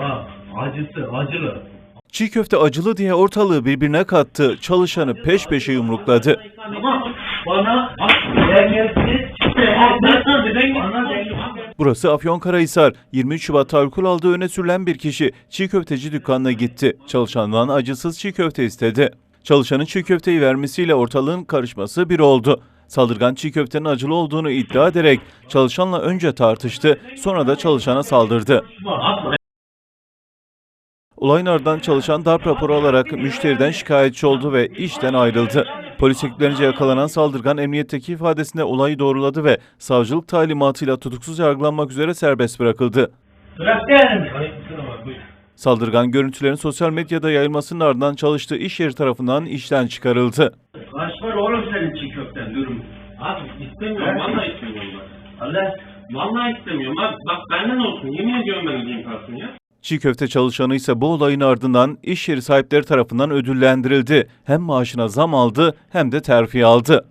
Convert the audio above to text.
Bak acısı acılı. Çiğ köfte acılı diye ortalığı birbirine kattı. Çalışanı peş peşe yumrukladı. Ama bana dengesiz. Burası Afyonkarahisar. 23 Şubat'ta alkol aldığı öne sürülen bir kişi çiğ köfteci dükkanına gitti. Çalışandan acısız çiğ köfte istedi. Çalışanın çiğ köfteyi vermesiyle ortalığın karışması bir oldu. Saldırgan çiğ köftenin acılı olduğunu iddia ederek çalışanla önce tartıştı, sonra da çalışana saldırdı. Olayın ardından çalışan darp raporu alarak müşteriden şikayetçi oldu ve işten ayrıldı. Polis ekiplerince yakalanan saldırgan emniyetteki ifadesinde olayı doğruladı ve savcılık talimatıyla tutuksuz yargılanmak üzere serbest bırakıldı. Saldırgan görüntülerin sosyal medyada yayılmasının ardından çalıştığı iş yeri tarafından işten çıkarıldı. Kaç var oğlum senin çiğ köften durum. Abi istemiyorum, vallahi istemiyorum bak. Allah Vallahi istemiyorum abi. Bak benden olsun, yemin ediyorum ben ödeyeyim parasını ya. Çiğ köfte çalışanı ise bu olayın ardından iş yeri sahipleri tarafından ödüllendirildi. Hem maaşına zam aldı hem de terfi aldı.